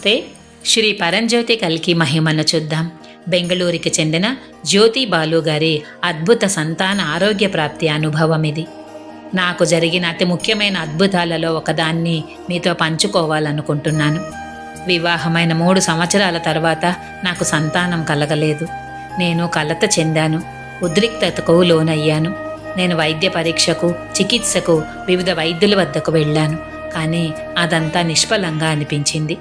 నమస్తే. శ్రీ పరంజ్యోతి కల్కి మహిమను చూద్దాం. బెంగళూరుకి చెందిన జ్యోతి బాలు గారి అద్భుత సంతాన ఆరోగ్య ప్రాప్తి అనుభవం ఇది. నాకు జరిగిన అతి ముఖ్యమైన అద్భుతాలలో ఒకదాన్ని మీతో పంచుకోవాలనుకుంటున్నాను. వివాహమైన మూడు సంవత్సరాల తర్వాత నాకు సంతానం కలగలేదు. నేను కలత చెందాను. ఉద్రిక్తతకు లోనయ్యాను. నేను వైద్య పరీక్షకు చికిత్సకు వివిధ వైద్యుల వద్దకు వెళ్ళాను. కానీ అదంతా నిష్ఫలంగా అనిపించింది.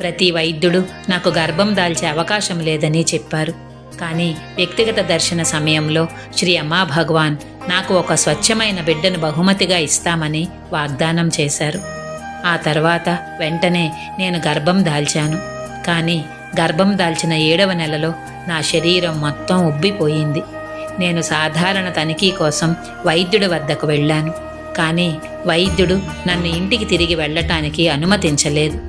ప్రతి వైద్యుడు నాకు గర్భం దాల్చే అవకాశం లేదని చెప్పారు. కానీ వ్యక్తిగత దర్శన సమయంలో శ్రీ అమ్మా భగవాన్ నాకు ఒక స్వచ్ఛమైన బిడ్డను బహుమతిగా ఇస్తామని వాగ్దానం చేశారు. ఆ తర్వాత వెంటనే నేను గర్భం దాల్చాను. కానీ గర్భం దాల్చిన ఏడవ నెలలో నా శరీరం మొత్తం ఉబ్బిపోయింది. నేను సాధారణ తనిఖీ కోసం వైద్యుడి వద్దకు వెళ్ళాను. కానీ వైద్యుడు నన్ను ఇంటికి తిరిగి వెళ్ళటానికి అనుమతించలేదు.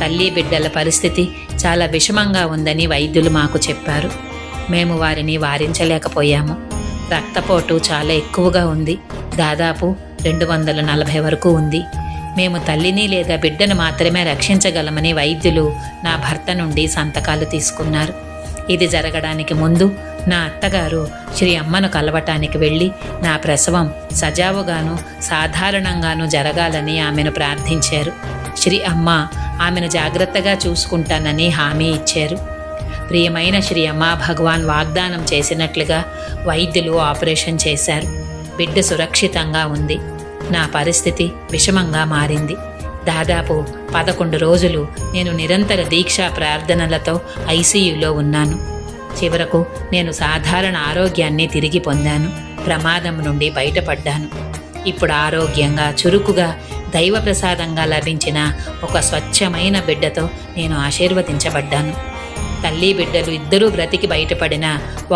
తల్లి బిడ్డల పరిస్థితి చాలా విషమంగా ఉందని వైద్యులు మాకు చెప్పారు. మేము వారిని వారించలేకపోయాము. రక్తపోటు చాలా ఎక్కువగా ఉంది. దాదాపు రెండు వందల నలభై వరకు ఉంది. మేము తల్లిని లేదా బిడ్డను మాత్రమే రక్షించగలమని వైద్యులు నా భర్త నుండి సంతకాలు తీసుకున్నారు. ఇది జరగడానికి ముందు నా అత్తగారు శ్రీ అమ్మను కలవటానికి వెళ్ళి నా ప్రసవం సజావుగాను సాధారణంగాను జరగాలని ఆమెను ప్రార్థించారు. శ్రీ అమ్మ ఆమెను జాగ్రత్తగా చూసుకుంటానని హామీ ఇచ్చారు. ప్రియమైన శ్రీ అమ్మా భగవాన్ వాగ్దానం చేసినట్లుగా వైద్యులు ఆపరేషన్ చేశారు. బిడ్డ సురక్షితంగా ఉంది. నా పరిస్థితి విషమంగా మారింది. దాదాపు పదకొండు రోజులు నేను నిరంతర దీక్షా ప్రార్థనలతో ఐసీయూలో ఉన్నాను. చివరకు నేను సాధారణ ఆరోగ్యాన్ని తిరిగి పొందాను. ప్రమాదం నుండి బయటపడ్డాను. ఇప్పుడు ఆరోగ్యంగా చురుకుగా దైవ ప్రసాదంగా లభించిన ఒక స్వచ్ఛమైన బిడ్డతో నేను ఆశీర్వదించబడ్డాను. తల్లి బిడ్డలు ఇద్దరూ బ్రతికి బయటపడిన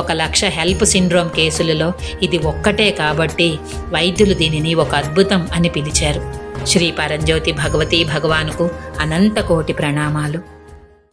ఒక లక్ష హెల్ప్ సిండ్రోమ్ కేసులలో ఇది ఒక్కటే కాబట్టి వైద్యులు దీనిని ఒక అద్భుతం అని పిలిచారు. శ్రీ పరంజ్యోతి భగవతి భగవానుకు అనంత కోటి ప్రణామాలు.